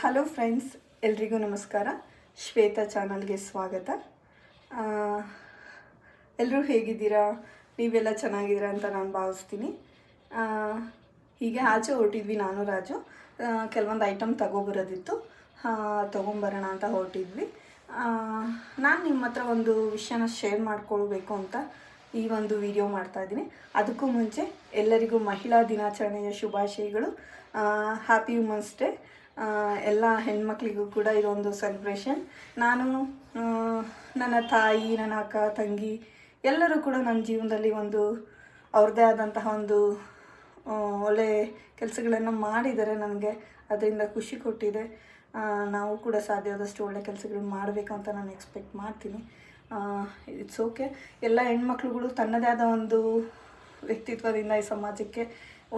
Hello friends, ಎಲ್ರಿಗೂ ನಮಸ್ಕಾರ. ಶ್ವೇತಾ ಚಾನಲ್ಗೆ ಸ್ವಾಗತ. ಎಲ್ಲರೂ ಹೇಗಿದ್ದೀರಾ? ನೀವೆಲ್ಲ ಚೆನ್ನಾಗಿದ್ದೀರಾ ಅಂತ ನಾನು ಭಾವಿಸ್ತೀನಿ. ಹೀಗೆ ಆಚೆ ಹೊರಟಿದ್ವಿ ನಾನು, ರಾಜು. ಕೆಲವೊಂದು ಐಟಮ್ ತಗೊಬರೋದಿತ್ತು. ತೊಗೊಂಬರೋಣ ಅಂತ ಹೊರಟಿದ್ವಿ. ನಾನು ನಿಮ್ಮ ಹತ್ರ ಒಂದು ವಿಷಯನ ಶೇರ್ ಮಾಡ್ಕೊಳ್ಬೇಕು ಅಂತ ಈ ಒಂದು ವಿಡಿಯೋ ಮಾಡ್ತಾ ಇದ್ದೀನಿ. ಅದಕ್ಕೂ ಮುಂಚೆ ಎಲ್ಲರಿಗೂ ಮಹಿಳಾ ದಿನಾಚರಣೆಯ ಶುಭಾಶಯಗಳು. ಹ್ಯಾಪಿ ವುಮನ್ಸ್ ಡೇ ಎಲ್ಲ ಹೆಣ್ಮಕ್ಳಿಗೂ ಕೂಡ ಇದೊಂದು ಸೆಲೆಬ್ರೇಷನ್ ನಾನು ನನ್ನ ತಾಯಿ, ನನ್ನ ಅಕ್ಕ, ತಂಗಿ ಎಲ್ಲರೂ ಕೂಡ ನನ್ನ ಜೀವನದಲ್ಲಿ ಒಂದು ಅವ್ರದ್ದೇ ಆದಂತಹ ಒಂದು ಒಳ್ಳೆ ಕೆಲಸಗಳನ್ನು ಮಾಡಿದ್ದಾರೆ ನನಗೆ. ಅದರಿಂದ ಖುಷಿ ಕೊಟ್ಟಿದೆ. ನಾವು ಕೂಡ ಸಾಧ್ಯವಾದಷ್ಟು ಒಳ್ಳೆ ಕೆಲಸಗಳು ಮಾಡಬೇಕಂತ ನಾನು ಎಕ್ಸ್ಪೆಕ್ಟ್ ಮಾಡ್ತೀನಿ. ಇಟ್ಸ್ ಓಕೆ ಎಲ್ಲ ಹೆಣ್ಮಕ್ಳುಗಳು ತನ್ನದೇ ಆದ ಒಂದು ವ್ಯಕ್ತಿತ್ವದಿಂದ ಈ ಸಮಾಜಕ್ಕೆ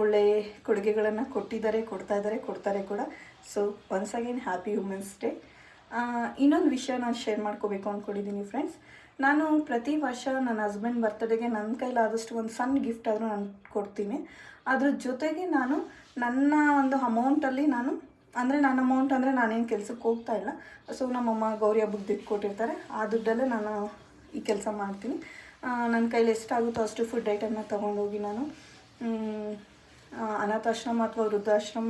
ಒಳ್ಳೆ ಕೊಡುಗೆಗಳನ್ನು ಕೊಟ್ಟಿದ್ದಾರೆ, ಕೊಡ್ತಾ ಇದ್ದಾರೆ, ಕೊಡ್ತಾರೆ ಕೂಡ. So once again happy women's day ಇನ್ನೊಂದು ವಿಷಯ ನಾನು ಶೇರ್ ಮಾಡ್ಕೋಬೇಕು ಅಂದ್ಕೊಂಡಿದ್ದೀನಿ ಫ್ರೆಂಡ್ಸ್ ನಾನು ಪ್ರತಿ ವರ್ಷ ನನ್ನ ಹಸ್ಬೆಂಡ್ ಬರ್ತಡೆಗೆ ನನ್ನ ಕೈಲಾದಷ್ಟು ಒಂದು ಸಣ್ಣ ಗಿಫ್ಟ್ ಆದರೂ ನಾನು ಕೊಡ್ತೀನಿ. ಅದ್ರ ಜೊತೆಗೆ ನಾನು ನನ್ನ ಒಂದು ಅಮೌಂಟಲ್ಲಿ ನಾನು, ಅಂದರೆ ನನ್ನ ಅಮೌಂಟ್ ಅಂದರೆ ನಾನೇನು ಕೆಲಸಕ್ಕೆ ಹೋಗ್ತಾ ಇಲ್ಲ. ಸೊ ನಮ್ಮಮ್ಮ ಗೌರಿ ಹಬ್ಬಕ್ಕೆ ದುಡ್ಡು ಕೊಟ್ಟಿರ್ತಾರೆ. ಆ ದುಡ್ಡಲ್ಲೇ ನಾನು ಈ ಕೆಲಸ ಮಾಡ್ತೀನಿ. ನನ್ನ ಕೈಲಿ ಎಷ್ಟಾಗುತ್ತೋ ಅಷ್ಟು ಫುಡ್ ಐಟಮ್ನ ತೊಗೊಂಡೋಗಿ ನಾನು ಮ್, ಅನಾಥಾಶ್ರಮ ಅಥವಾ ವೃದ್ಧಾಶ್ರಮ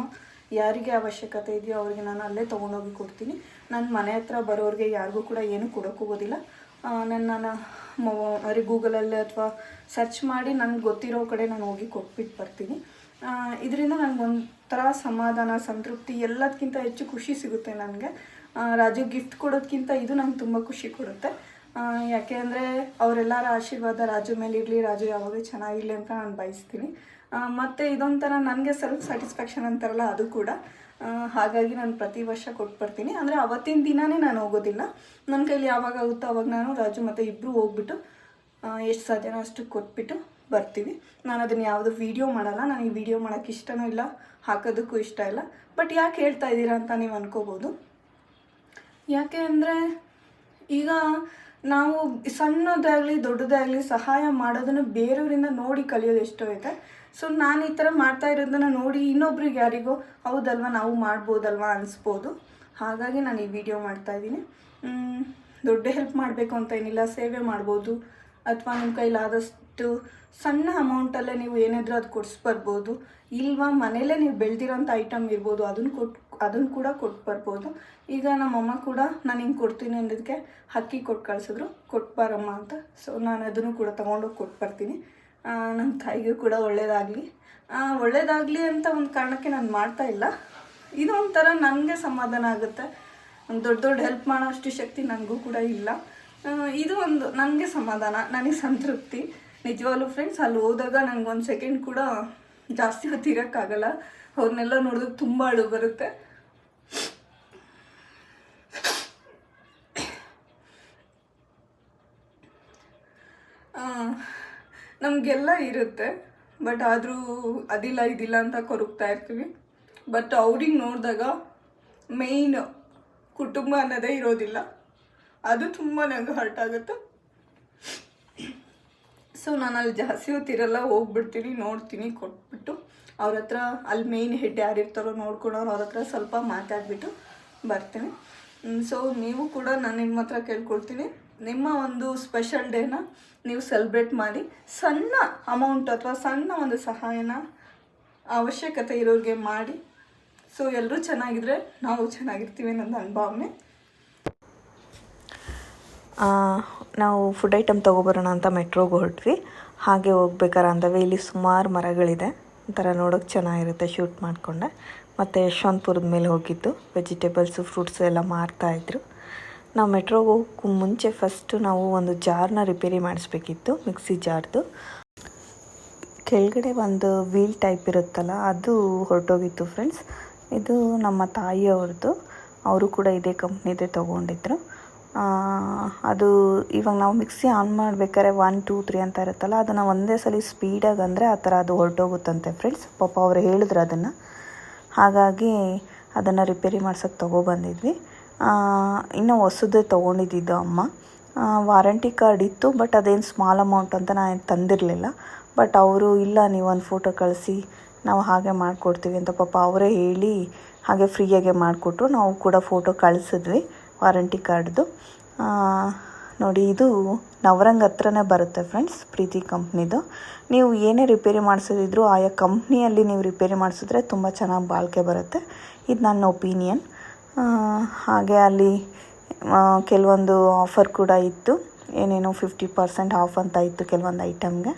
ಯಾರಿಗೆ ಅವಶ್ಯಕತೆ ಇದೆಯೋ ಅವರಿಗೆ ನಾನು ಅಲ್ಲೇ ತೊಗೊಂಡೋಗಿ ಕೊಡ್ತೀನಿ. ನನ್ನ ಮನೆ ಹತ್ರ ಬರೋರಿಗೆ ಯಾರಿಗೂ ಕೂಡ ಏನೂ ಕೊಡೋಕ್ಕೋಗೋದಿಲ್ಲ ನನ್ನ ನಾನು ಅವ್ರಿಗೆ ಗೂಗಲಲ್ಲಿ ಅಥವಾ ಸರ್ಚ್ ಮಾಡಿ ನನಗೆ ಗೊತ್ತಿರೋ ಕಡೆ ನಾನು ಹೋಗಿ ಕೊಟ್ಬಿಟ್ಟು ಬರ್ತೀನಿ. ಇದರಿಂದ ನನಗೊಂಥರ ಸಮಾಧಾನ ಸಂತೃಪ್ತಿ ಎಲ್ಲದಕ್ಕಿಂತ ಹೆಚ್ಚು ಖುಷಿ ಸಿಗುತ್ತೆ ನನಗೆ. ರಾಜು ಗಿಫ್ಟ್ ಕೊಡೋದಕ್ಕಿಂತ ಇದು ನಂಗೆ ತುಂಬ ಖುಷಿ ಕೊಡುತ್ತೆ. ಯಾಕೆ ಅಂದರೆ ಅವರೆಲ್ಲರ ಆಶೀರ್ವಾದ ರಾಜು ಮೇಲೆ ಇರಲಿ, ರಾಜು ಯಾವಾಗಲೂ ಚೆನ್ನಾಗಿರಲಿ ಅಂತ ನಾನು ಬಯಸ್ತೀನಿ. ಮತ್ತು ಇದೊಂಥರ ನನಗೆ ಸೆಲ್ಫ್ ಸ್ಯಾಟಿಸ್ಫ್ಯಾಕ್ಷನ್ ಅಂತಾರಲ್ಲ ಅದು ಕೂಡ. ಹಾಗಾಗಿ ನಾನು ಪ್ರತಿ ವರ್ಷ ಕೊಟ್ಟು ಬರ್ತೀನಿ. ಅಂದರೆ ಅವತ್ತಿನ ದಿನಾನೇ ನಾನು ಹೋಗೋದಿಲ್ಲ. ನನ್ನ ಕೈಲಿ ಯಾವಾಗ ಆಗುತ್ತೋ ಅವಾಗ ನಾನು, ರಾಜು ಮತ್ತು ಇಬ್ಬರು ಹೋಗ್ಬಿಟ್ಟು ಎಷ್ಟು ಸಾಧ್ಯನೋ ಅಷ್ಟು ಕೊಟ್ಬಿಟ್ಟು ಬರ್ತೀವಿ. ನಾನು ಅದನ್ನು ಯಾವುದು ವೀಡಿಯೋ ಮಾಡಲ್ಲ. ನನಗೆ ವಿಡಿಯೋ ಮಾಡೋಕ್ಕೆ ಇಷ್ಟನೂ ಇಲ್ಲ, ಹಾಕೋದಕ್ಕೂ ಇಷ್ಟ ಇಲ್ಲ. ಬಟ್ ಯಾಕೆ ಹೇಳ್ತಾ ಇದ್ದೀರಾ ಅಂತ ನೀವು ಅನ್ಕೋಬೋದು. ಯಾಕೆ ಅಂದರೆ ಈಗ ನಾವು ಸಣ್ಣದಾಗಲಿ, ದೊಡ್ಡದಾಗಲಿ ಸಹಾಯ ಮಾಡೋದನ್ನು ಬೇರೆಯವರಿಂದ ನೋಡಿ ಕಲಿಯೋದು ಎಷ್ಟೋ ಐತೆ. ಸೊ ನಾನು ಈ ಥರ ಮಾಡ್ತಾ ಇರೋದನ್ನು ನೋಡಿ ಇನ್ನೊಬ್ರಿಗೆ ಯಾರಿಗೋ, ಹೌದಲ್ವಾ, ನಾವು ಮಾಡ್ಬೋದಲ್ವಾ ಅನಿಸ್ಬೋದು. ಹಾಗಾಗಿ ನಾನು ಈ ವಿಡಿಯೋ ಮಾಡ್ತಾ ಇದ್ದೀನಿ. ದೊಡ್ಡ ಹೆಲ್ಪ್ ಮಾಡಬೇಕು ಅಂತ ಏನಿಲ್ಲ, ಸೇವೆ ಮಾಡ್ಬೋದು. ಅಥವಾ ನಿಮ್ಮ ಕೈಲಾದಷ್ಟು ಸಣ್ಣ ಅಮೌಂಟಲ್ಲೇ ನೀವು ಏನಾದರೂ ಅದು ಕೊಡಿಸ್ಬರ್ಬೋದು ಇಲ್ವಾ ಮನೇಲೇ ನೀವು ಬೆಳೆದಿರೋಂಥ ಐಟಮ್ ಇರ್ಬೋದು, ಅದನ್ನು ಕೊಟ್ಟು ಅದನ್ನು ಕೂಡ ಕೊಟ್ಟು ಬರ್ಬೋದು. ಈಗ ನಮ್ಮಮ್ಮ ಕೂಡ ನಾನು ಹಿಂಗೆ ಕೊಡ್ತೀನಿ ಅಂದಿದ್ದಕ್ಕೆ ಅಕ್ಕಿ ಕೊಟ್ಟು ಕಳಿಸಿದ್ರು. ಕೊಟ್ಟು ಬಾರಮ್ಮ ಅಂತ. ಸೊ ನಾನು ಅದನ್ನು ಕೂಡ ತೊಗೊಂಡೋಗಿ ಕೊಟ್ಟು ಬರ್ತೀನಿ. ನನ್ನ ತಾಯಿಗೂ ಕೂಡ ಒಳ್ಳೇದಾಗಲಿ. ಒಳ್ಳೇದಾಗಲಿ ಅಂತ ಒಂದು ಕಾರಣಕ್ಕೆ ನಾನು ಮಾಡ್ತಾ ಇಲ್ಲ. ಇದು ಒಂಥರ ನನಗೆ ಸಮಾಧಾನ ಆಗುತ್ತೆ. ಒಂದು ದೊಡ್ಡ ದೊಡ್ಡ ಹೆಲ್ಪ್ ಮಾಡೋ ಅಷ್ಟು ಶಕ್ತಿ ನನಗೂ ಕೂಡ ಇಲ್ಲ. ಇದು ಒಂದು ನನಗೆ ಸಮಾಧಾನ, ನನಗೆ ಸಂತೃಪ್ತಿ. ನಿಜವಾಗ್ಲೂ ಫ್ರೆಂಡ್ಸ್ ಅಲ್ಲಿ ಹೋದಾಗ ನನಗೆ ಒಂದು ಸೆಕೆಂಡ್ ಕೂಡ ಜಾಸ್ತಿ ಹೊತ್ತಿರೋಕ್ಕಾಗಲ್ಲ. ಅವ್ರನ್ನೆಲ್ಲ ನೋಡಿದ್ರೆ ತುಂಬ ಅಳು ಬರುತ್ತೆ. ನಮಗೆಲ್ಲ ಇರುತ್ತೆ ಬಟ್ ಆದರೂ ಅದಿಲ್ಲ, ಇದಿಲ್ಲ ಅಂತ ಕೊರಗ್ತಾ ಇರ್ತೀವಿ. ಬಟ್ ಅವ್ರಿಗೆ ನೋಡಿದಾಗ ಮೇಯ್ನ್ ಕುಟುಂಬ ಅನ್ನೋದೇ ಇರೋದಿಲ್ಲ. ಅದು ತುಂಬ ನನಗೆ ಹರ್ಟ್ ಆಗುತ್ತೆ. ಸೊ ನಾನು ಅಲ್ಲಿ ಜಾಸ್ತಿ ಹೊತ್ತಿರಲ್ಲ ಹೋಗ್ಬಿಡ್ತೀನಿ, ನೋಡ್ತೀನಿ, ಕೊಟ್ಬಿಟ್ಟು ಅವ್ರ ಹತ್ರ ಅಲ್ಲಿ ಮೇಯ್ನ್ ಹೆಡ್ ಯಾರಿರ್ತಾರೋ ನೋಡ್ಕೊಂಡವ್ರು ಅವ್ರ ಹತ್ರ ಸ್ವಲ್ಪ ಮಾತಾಡ್ಬಿಟ್ಟು ಬರ್ತೀನಿ. ಸೊ ನೀವು ಕೂಡ ನಾನು ನಿಮ್ಮ ಹತ್ರ ಕೇಳ್ಕೊಳ್ತೀನಿ. ನಿಮ್ಮ ಒಂದು ಸ್ಪೆಷಲ್ ಡೇನ ನೀವು ಸೆಲೆಬ್ರೇಟ್ ಮಾಡಿ ಸಣ್ಣ ಅಮೌಂಟ್ ಅಥವಾ ಸಣ್ಣ ಒಂದು ಸಹಾಯನ ಅವಶ್ಯಕತೆ ಇರೋರಿಗೆ ಮಾಡಿ. ಸೊ ಎಲ್ಲರೂ ಚೆನ್ನಾಗಿದ್ರೆ ನಾವು ಚೆನ್ನಾಗಿರ್ತೀವಿ ನನ್ನ ಭಾವನೆ. ಆ, ನಾವು ಫುಡ್ ಐಟಮ್ ತೊಗೊಬರೋಣ ಅಂತ ಮೆಟ್ರೋಗೆ ಹೊರಟ್ವಿ. ಹಾಗೆ ಹೋಗ್ಬೇಕಾರೆ ಅಂದವೆ ಇಲ್ಲಿ ಸುಮಾರು ಮರಗಳಿದೆ. ಒಂಥರ ನೋಡೋಕೆ ಚೆನ್ನಾಗಿರುತ್ತೆ ಶೂಟ್ ಮಾಡಿಕೊಂಡೆ. ಮತ್ತು ಯಶವಂತಪುರದ ಮೇಲೆ ಹೋಗಿದ್ದು. ವೆಜಿಟೇಬಲ್ಸು ಫ್ರೂಟ್ಸು ಎಲ್ಲ ಮಾರ್ತಾಯಿದ್ರು ನಾವು ಮೆಟ್ರೋಗೆ ಹೋಗೋಕ್ಕೂ ಮುಂಚೆ ಫಸ್ಟು ನಾವು ಒಂದು ಜಾರ್ನ ರಿಪೇರಿ ಮಾಡಿಸ್ಬೇಕಿತ್ತು, ಮಿಕ್ಸಿ ಜಾರ್ದು ಕೆಳಗಡೆ ಒಂದು ವೀಲ್ ಟೈಪ್ ಇರುತ್ತಲ್ಲ, ಅದು ಹೊರಟೋಗಿತ್ತು ಫ್ರೆಂಡ್ಸ್ ಇದು ನಮ್ಮ ತಾಯಿಯವ್ರದ್ದು. ಅವರು ಕೂಡ ಇದೇ ಕಂಪ್ನಿದೇ ತೊಗೊಂಡಿದ್ರು. ಅದು ಇವಾಗ ನಾವು ಮಿಕ್ಸಿ ಆನ್ ಮಾಡ್ಬೇಕಾದ್ರೆ ಒನ್ ಟೂ ತ್ರೀ ಅಂತ ಇರುತ್ತಲ್ಲ, ಅದನ್ನು ಒಂದೇ ಸಲ ಸ್ಪೀಡಾಗಿ ಅಂದರೆ ಆ ಥರ ಅದು ಹೊರಟೋಗುತ್ತಂತೆ ಫ್ರೆಂಡ್ಸ್ ಪಾಪ ಅವ್ರು ಹೇಳಿದ್ರು ಅದನ್ನು. ಹಾಗಾಗಿ ಅದನ್ನು ರಿಪೇರಿ ಮಾಡ್ಸೋಕ್ಕೆ ತೊಗೊಬಂದಿದ್ವಿ ಇನ್ನು ಹೊಸದೇ ತೊಗೊಂಡಿದ್ದಿದ್ದು ಅಮ್ಮ. ವಾರಂಟಿ ಕಾರ್ಡ್ ಇತ್ತು, ಬಟ್ ಅದೇನು ಸ್ಮಾಲ್ ಅಮೌಂಟ್ ಅಂತ ನಾನು ತಂದಿರಲಿಲ್ಲ. ಬಟ್ ಅವರು, ಇಲ್ಲ, ನೀವು ಒಂದು ಫೋಟೋ ಕಳಿಸಿ, ನಾವು ಹಾಗೆ ಮಾಡಿಕೊಡ್ತೀವಿ ಅಂತ ಪಾಪ ಅವರೇ ಹೇಳಿ ಹಾಗೆ ಫ್ರೀಯಾಗೆ ಮಾಡಿಕೊಟ್ರು. ನಾವು ಕೂಡ ಫೋಟೋ ಕಳಿಸಿದ್ವಿ ವಾರಂಟಿ ಕಾರ್ಡ್ದು. ನೋಡಿ, ಇದು ನವರಂಗ್ ಹತ್ರನೇ ಬರುತ್ತೆ ಫ್ರೆಂಡ್ಸ್, ಪ್ರೀತಿ ಕಂಪ್ನಿದು. ನೀವು ಏನೇ ರಿಪೇರಿ ಮಾಡಿಸೋದಿದ್ರು ಆಯಾ ಕಂಪ್ನಿಯಲ್ಲಿ ನೀವು ರಿಪೇರಿ ಮಾಡಿಸಿದ್ರೆ ತುಂಬ ಚೆನ್ನಾಗಿ ಬಾಳಿಕೆ ಬರುತ್ತೆ. ಇದು ನನ್ನ ಒಪಿನಿಯನ್. ಹಾಗೆ ಅಲ್ಲಿ ಕೆಲವೊಂದು ಆಫರ್ ಕೂಡ ಇತ್ತು. ಏನೇನೋ ಫಿಫ್ಟಿ ಪರ್ಸೆಂಟ್ ಆಫ್ ಅಂತ ಇತ್ತು ಕೆಲವೊಂದು ಐಟಮ್ಗೆ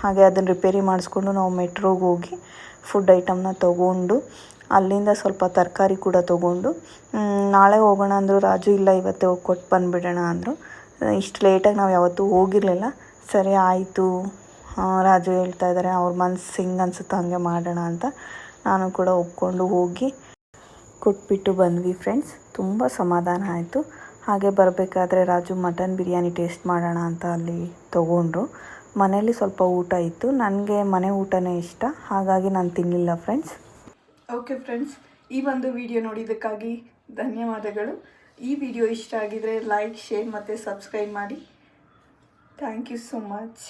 ಹಾಗೆ ಅದನ್ನು ರಿಪೇರಿ ಮಾಡಿಸ್ಕೊಂಡು ನಾವು ಮೆಟ್ರೋಗೆ ಹೋಗಿ ಫುಡ್ ಐಟಮ್ನ ತೊಗೊಂಡು, ಅಲ್ಲಿಂದ ಸ್ವಲ್ಪ ತರಕಾರಿ ಕೂಡ ತೊಗೊಂಡು ನಾಳೆ ಹೋಗೋಣ ಅಂದರು ರಾಜು ಇಲ್ಲ ಇವತ್ತೇ ಹೋಗಿ ಕೊಟ್ಟು ಬಂದುಬಿಡೋಣ ಅಂದರು. ಇಷ್ಟು ಲೇಟಾಗಿ ನಾವು ಯಾವತ್ತೂ ಹೋಗಿರಲಿಲ್ಲ. ಸರಿ ಆಯಿತು ರಾಜು ಹೇಳ್ತಾ ಇದ್ದಾರೆ ಅವ್ರ ಮನ್ಸು ಹಿಂಗೆ ಅನ್ಸುತ್ತೆ ಹಾಗೆ ಮಾಡೋಣ ಅಂತ. ನಾನು ಕೂಡ ಒಪ್ಕೊಂಡು ಹೋಗಿ ಕೊಟ್ಬಿಟ್ಟು ಬಂದ್ವಿ ಫ್ರೆಂಡ್ಸ್ ತುಂಬ ಸಮಾಧಾನ ಆಯಿತು. ಹಾಗೆ ಬರಬೇಕಾದ್ರೆ ರಾಜು ಮಟನ್ ಬಿರಿಯಾನಿ ಟೇಸ್ಟ್ ಮಾಡೋಣ ಅಂತ ಅಲ್ಲಿ ತೊಗೊಂಡ್ರು. ಮನೇಲಿ ಸ್ವಲ್ಪ ಊಟ ಇತ್ತು. ನನಗೆ ಮನೆ ಊಟನೇ ಇಷ್ಟ. ಹಾಗಾಗಿ ನಾನು ತಿನ್ನಲಿಲ್ಲ ಫ್ರೆಂಡ್ಸ್ ಓಕೆ ಫ್ರೆಂಡ್ಸ್ ಈ ಒಂದು ವಿಡಿಯೋ ನೋಡಿದ್ದಕ್ಕಾಗಿ ಧನ್ಯವಾದಗಳು. ಈ ವಿಡಿಯೋ ಇಷ್ಟ ಆಗಿದರೆ ಲೈಕ್ ಶೇರ್ ಮತ್ತು ಸಬ್ಸ್ಕ್ರೈಬ್ ಮಾಡಿ. Thank you so much